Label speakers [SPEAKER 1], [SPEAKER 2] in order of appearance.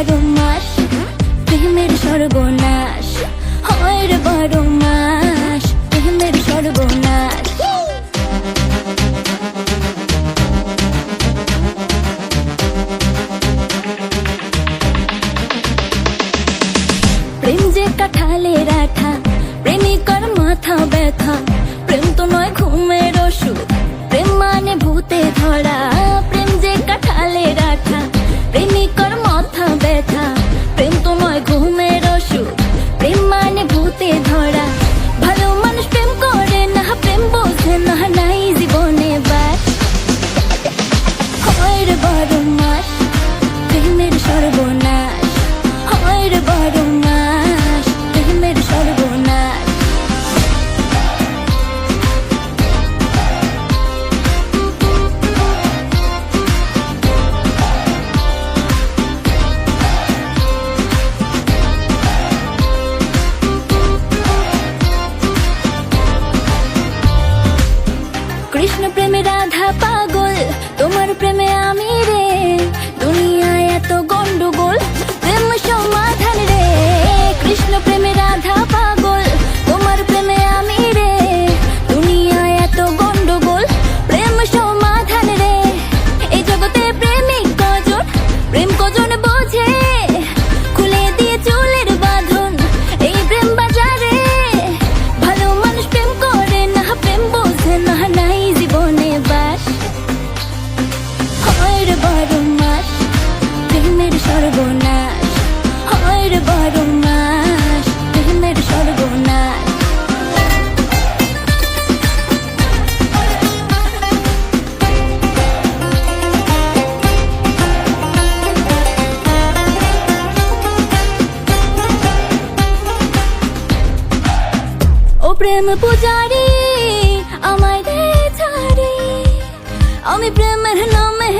[SPEAKER 1] বারো মাস প্রেমের সর্বনাশ, হয় বারো মাস প্রেমের সর্বনাশ। প্রেম যে কাঠালে রাখা, প্রেমিকর মাথা ব্যথা প্রেম পূজারি আমায় দে ছাড়ি। আমি প্রেমের নামে